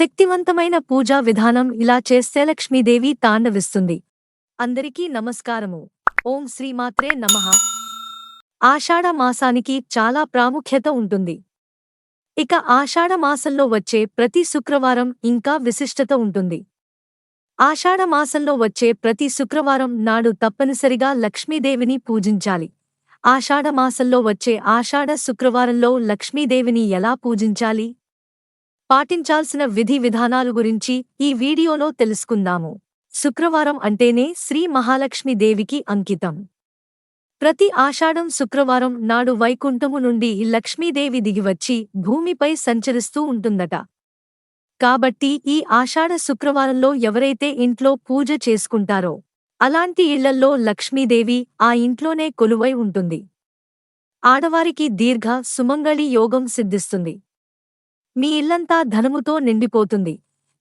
శక్తివంతమైన పూజా విధానం ఇలా చేస్తే లక్ష్మీదేవి తాండవిస్తుంది. అందరికీ నమస్కారము. ఓం శ్రీమాత్రే నమః. ఆషాఢ మాసానికి చాలా ప్రాముఖ్యత ఉంటుంది. ఇక ఆషాఢ మాసంలో వచ్చే ప్రతి శుక్రవారం ఇంకా విశిష్టత ఉంటుంది. ఆషాఢ మాసంలో వచ్చే ప్రతి శుక్రవారం నాడు తప్పనిసరిగా లక్ష్మీదేవిని పూజించాలి. ఆషాఢ మాసంలో వచ్చే ఆషాఢ శుక్రవారంలో లక్ష్మీదేవిని ఎలా పూజించాలి? పాటించాల్సిన విధి విధానాలు గురించి ఈ వీడియోలో తెలుసుకుందాము. శుక్రవారం అంటేనే శ్రీ మహాలక్ష్మీదేవికి అంకితం. ప్రతి ఆషాఢం శుక్రవారం నాడు వైకుంఠము నుండి లక్ష్మీదేవి దిగివచ్చి భూమిపై సంచరిస్తూ ఉంటుందట. కాబట్టి ఈ ఆషాఢ శుక్రవారంలో ఎవరైతే ఇంట్లో పూజ చేసుకుంటారో అలాంటి ఇళ్ళల్లో లక్ష్మీదేవి ఆ ఇంట్లోనే కొలువై ఉంటుంది. ఆడవారికి దీర్ఘ సుమంగళి యోగం సిద్ధిస్తుంది. మీ ఇల్లంతా ధనముతో నిండిపోతుంది.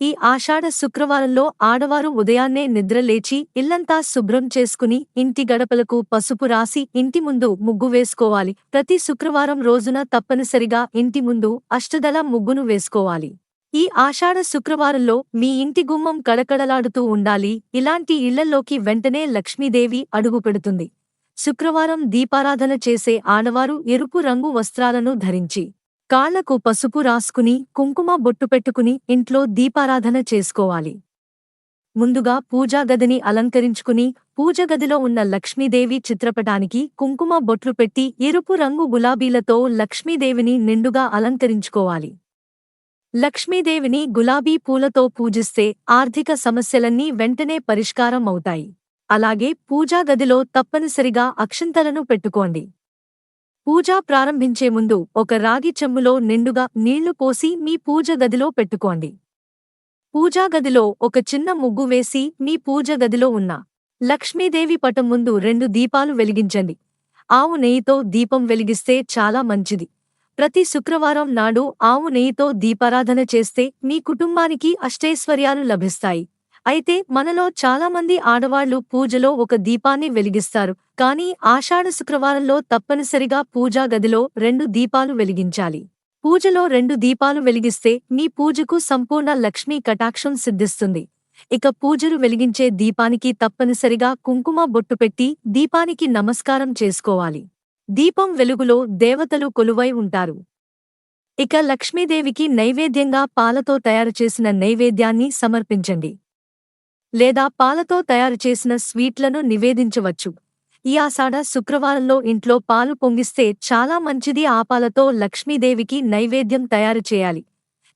ఈ ఆషాఢ శుక్రవారంలో ఆడవారు ఉదయాన్నే నిద్రలేచి ఇల్లంతా శుభ్రం చేసుకుని ఇంటి గడపలకు పసుపు రాసి ఇంటి ముందు ముగ్గు వేసుకోవాలి. ప్రతి శుక్రవారం రోజున తప్పనిసరిగా ఇంటి ముందు అష్టదళ ముగ్గును వేసుకోవాలి. ఈ ఆషాఢ శుక్రవారంలో మీ ఇంటి గుమ్మం కడకడలాడుతూ ఉండాలి. ఇలాంటి ఇళ్ళలోకి వెంటనే లక్ష్మీదేవి అడుగుపెడుతుంది శుక్రవారం దీపారాధన చేసే ఆడవారు ఎరుపు రంగు వస్త్రాలను ధరించి కాళ్ళకు పసుపు రాసుకుని కుంకుమ బొట్టు పెట్టుకుని ఇంట్లో దీపారాధన చేసుకోవాలి. ముందుగా పూజాగదిని అలంకరించుకుని పూజగదిలో ఉన్న లక్ష్మీదేవి చిత్రపటానికి కుంకుమ బొట్లు పెట్టి ఎరుపు రంగు గులాబీలతో లక్ష్మీదేవిని నిండుగా అలంకరించుకోవాలి. లక్ష్మీదేవిని గులాబీ పూలతో పూజిస్తే ఆర్థిక సమస్యలన్నీ వెంటనే పరిష్కారం అవుతాయి అలాగే పూజాగదిలో తప్పనిసరిగా అక్షింతలను పెట్టుకోండి. పూజ ప్రారంభించే ముందు ఒక రాగి చెమ్ములో నిండుగా నీళ్ళు పోసి మీ పూజ గదిలో పెట్టుకోండి. పూజా గదిలో ఒక చిన్న ముగ్గు వేసి మీ పూజ గదిలో ఉన్న లక్ష్మీదేవి పటం ముందు రెండు దీపాలు వెలిగించండి. ఆవు నెయ్యితో దీపం వెలిగిస్తే చాలా మంచిది. ప్రతి శుక్రవారం నాడు ఆవు నెయ్యితో దీపారాధన చేస్తే మీ కుటుంబానికి అష్టైశ్వర్యాలు లభిస్తాయి. అయితే మనలో చాలామంది ఆడవాళ్ళు పూజలో ఒక దీపాన్ని వెలిగిస్తారు. కానీ ఆషాఢ శుక్రవారంలో తప్పనిసరిగా పూజా గదిలో రెండు దీపాలు వెలిగించాలి. పూజలో రెండు దీపాలు వెలిగిస్తే మీ పూజకు సంపూర్ణ లక్ష్మీ కటాక్షం సిద్ధిస్తుంది. ఇక పూజలు వెలిగించే దీపానికి తప్పనిసరిగా కుంకుమ బొట్టు పెట్టి దీపానికి నమస్కారం చేసుకోవాలి. దీపం వెలుగులో దేవతలు కొలువై ఉంటారు. ఇక లక్ష్మీదేవికి నైవేద్యంగా పాలతో తయారు చేసిన నైవేద్యాన్ని సమర్పించండి. లేదా పాలతో తయారు చేసిన స్వీట్లను నివేదించవచ్చు. ఈ ఆషాఢ శుక్రవారంలో ఇంట్లో పాలు పొంగిస్తే చాలా మంచిది ఆపాలతో లక్ష్మీదేవికి నైవేద్యం తయారు చేయాలి.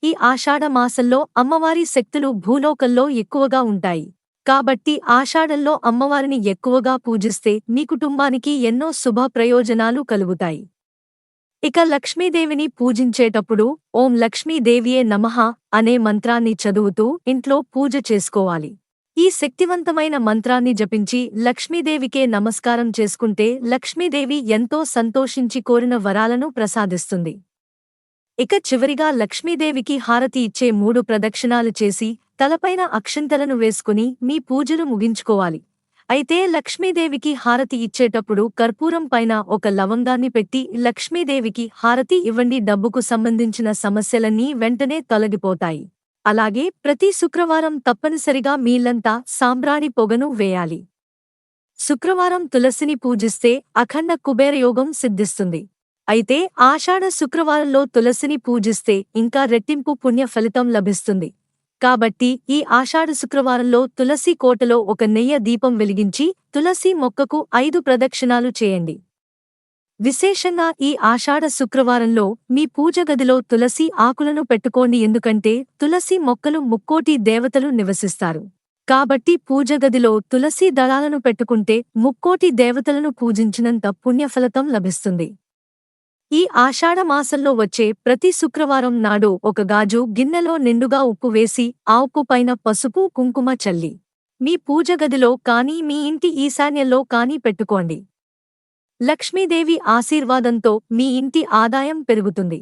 ఈ ఆషాఢ మాసంలో అమ్మవారి శక్తులు భూలోకంలో ఎక్కువగా ఉంటాయి. కాబట్టి ఆషాఢంలో అమ్మవారిని ఎక్కువగా పూజిస్తే మీ కుటుంబానికి ఎన్నో శుభ ప్రయోజనాలు కలుగుతాయి. ఇక లక్ష్మీదేవిని పూజించేటప్పుడు ఓం లక్ష్మీదేవియే నమః అనే మంత్రాన్ని చదువుతూ ఇంట్లో పూజ చేసుకోవాలి. ఈ శక్తివంతమైన మంత్రాన్ని జపించి లక్ష్మీదేవికే నమస్కారం చేసుకుంటే లక్ష్మీదేవి ఎంతో సంతోషించి కోరిన వరాలను ప్రసాదిస్తుంది. ఇక చివరిగా లక్ష్మీదేవికి హారతి ఇచ్చే మూడు ప్రదక్షిణాలు చేసి తలపైన అక్షింతలను వేసుకుని మీ పూజలు ముగించుకోవాలి. అయితే లక్ష్మీదేవికి హారతి ఇచ్చేటప్పుడు కర్పూరం పైన ఒక లవంగాన్ని పెట్టి లక్ష్మీదేవికి హారతి ఇవ్వండి. డబ్బుకు సంబంధించిన సమస్యలన్నీ వెంటనే తొలగిపోతాయి. అలాగే ప్రతి శుక్రవారం తప్పనిసరిగా మీళ్ళంతా సాంబ్రాణి పొగను వేయాలి. శుక్రవారం తులసిని పూజిస్తే అఖండ కుబేరయోగం సిద్ధిస్తుంది. అయితే ఆషాఢ శుక్రవారంలో తులసిని పూజిస్తే ఇంకా రెట్టింపు పుణ్య ఫలితం లభిస్తుంది. కాబట్టి ఈ ఆషాఢ శుక్రవారంలో తులసి కోటలో ఒక నెయ్య దీపం వెలిగించి తులసి మొక్కకు ఐదు ప్రదక్షిణాలు చేయండి. విశేషంగా ఈ ఆషాఢ శుక్రవారంలో మీ పూజగదిలో తులసి ఆకులను పెట్టుకోండి ఎందుకంటే తులసి మొక్కలు ముక్కోటి దేవతలు నివసిస్తారు. కాబట్టి పూజగదిలో తులసి దళాలను పెట్టుకుంటే ముక్కోటి దేవతలను పూజించినంత పుణ్యఫలితం లభిస్తుంది. ఈ ఆషాఢ మాసంలో వచ్చే ప్రతి శుక్రవారం నాడు ఒక గాజు గిన్నెలో నిండుగా ఉప్పు వేసి ఆ పైన పసుపు కుంకుమ చల్లి. మీ పూజగదిలో కానీ మీ ఇంటి ఈశాన్యంలో కానీ పెట్టుకోండి. లక్ష్మీదేవి ఆశీర్వాదంతో మీ ఇంటి ఆదాయం పెరుగుతుంది.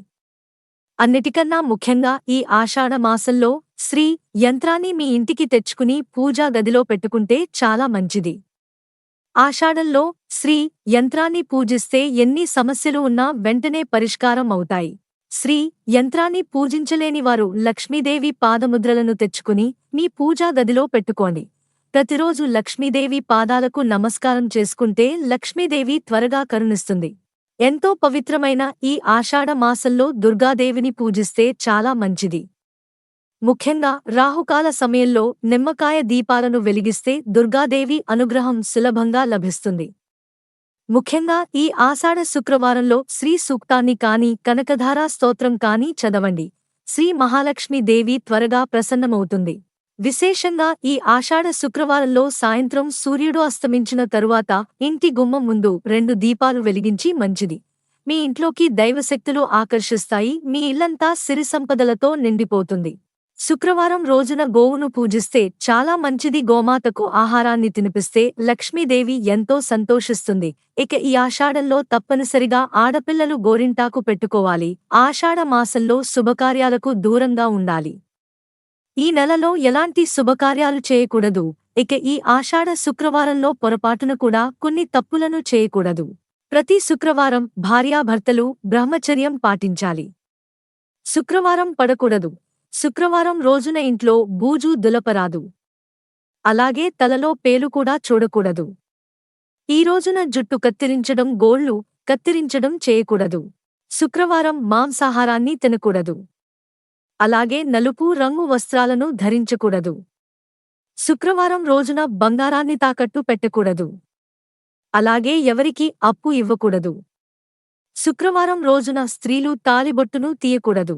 అన్నిటికన్నా ముఖ్యంగా ఈ ఆషాఢ మాసంలో శ్రీ యంత్రాన్ని మీ ఇంటికి తెచ్చుకుని పూజా గదిలో పెట్టుకుంటే చాలా మంచిది. ఆషాఢంలో శ్రీ యంత్రాన్ని పూజిస్తే ఎన్ని సమస్యలు ఉన్నా వెంటనే పరిష్కారం అవుతాయి. శ్రీ యంత్రాన్ని పూజించలేనివారు లక్ష్మీదేవి పాదముద్రలను తెచ్చుకుని మీ పూజా గదిలో పెట్టుకోండి. ప్రతిరోజు లక్ష్మీదేవి పాదాలకు నమస్కారం చేసుకుంటే లక్ష్మీదేవి త్వరగా కరుణిస్తుంది. ఎంతో పవిత్రమైన ఈ ఆషాఢ మాసంలో దుర్గాదేవిని పూజిస్తే చాలా మంచిది. ముఖ్యంగా రాహుకాల సమయంలో నిమ్మకాయ దీపాలను వెలిగిస్తే దుర్గాదేవి అనుగ్రహం సులభంగా లభిస్తుంది. ముఖ్యంగా ఈ ఆషాఢ శుక్రవారంలో శ్రీ సూక్తాన్ని కాని కనకధారా స్తోత్రం కాని చదవండి. శ్రీ మహాలక్ష్మీ దేవి త్వరగా ప్రసన్నమవుతుంది. విశేషంగా ఈ ఆషాఢ శుక్రవారంలో సాయంత్రం సూర్యుడు అస్తమించిన తరువాత ఇంటి గుమ్మం ముందు రెండు దీపాలు వెలిగించి మంచిది. మీ ఇంట్లోకి దైవశక్తులు ఆకర్షిస్తాయి మీ ఇల్లంతా సిరి సంపదలతో నిండిపోతుంది. శుక్రవారం రోజున గోవును పూజిస్తే చాలా మంచిది. గోమాతకు ఆహారాన్ని తినిపిస్తే లక్ష్మీదేవి ఎంతో సంతోషిస్తుంది. ఇక ఈ ఆషాఢంలో తప్పనిసరిగా ఆడపిల్లలు గోరింటాకు పెట్టుకోవాలి. ఆషాఢ మాసంలో శుభకార్యాలకు దూరంగా ఉండాలి. ఈ నెలలో ఎలాంటి శుభకార్యాలు చేయకూడదు ఇక ఈ ఆషాఢ శుక్రవారంలో పొరపాటున కూడా కొన్ని తప్పులను చేయకూడదు. ప్రతి శుక్రవారం భార్యాభర్తలు బ్రహ్మచర్యం పాటించాలి. శుక్రవారం పడకూడదు. శుక్రవారం రోజున ఇంట్లో బూజు దులపరాదు. అలాగే తలలో పేలు కూడా చూడకూడదు. ఈ రోజున జుట్టు కత్తిరించడం గోళ్ళు కత్తిరించడం చేయకూడదు. శుక్రవారం మాంసాహారాన్ని తినకూడదు. అలాగే నలుపు రంగు వస్త్రాలను ధరించకూడదు. శుక్రవారం రోజున బంగారాన్ని తాకట్టు పెట్టకూడదు. అలాగే ఎవరికి అప్పు ఇవ్వకూడదు. శుక్రవారం రోజున స్త్రీలు తాలిబొట్టును తీయకూడదు.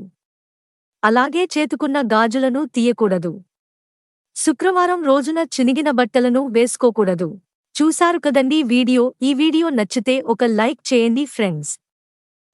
అలాగే చేతుకున్న గాజులను తీయకూడదు. శుక్రవారం రోజున చినిగిన బట్టలను వేసుకోకూడదు. చూశారు కదండి వీడియో? ఈ వీడియో నచ్చితే ఒక లైక్ చేయండి ఫ్రెండ్స్.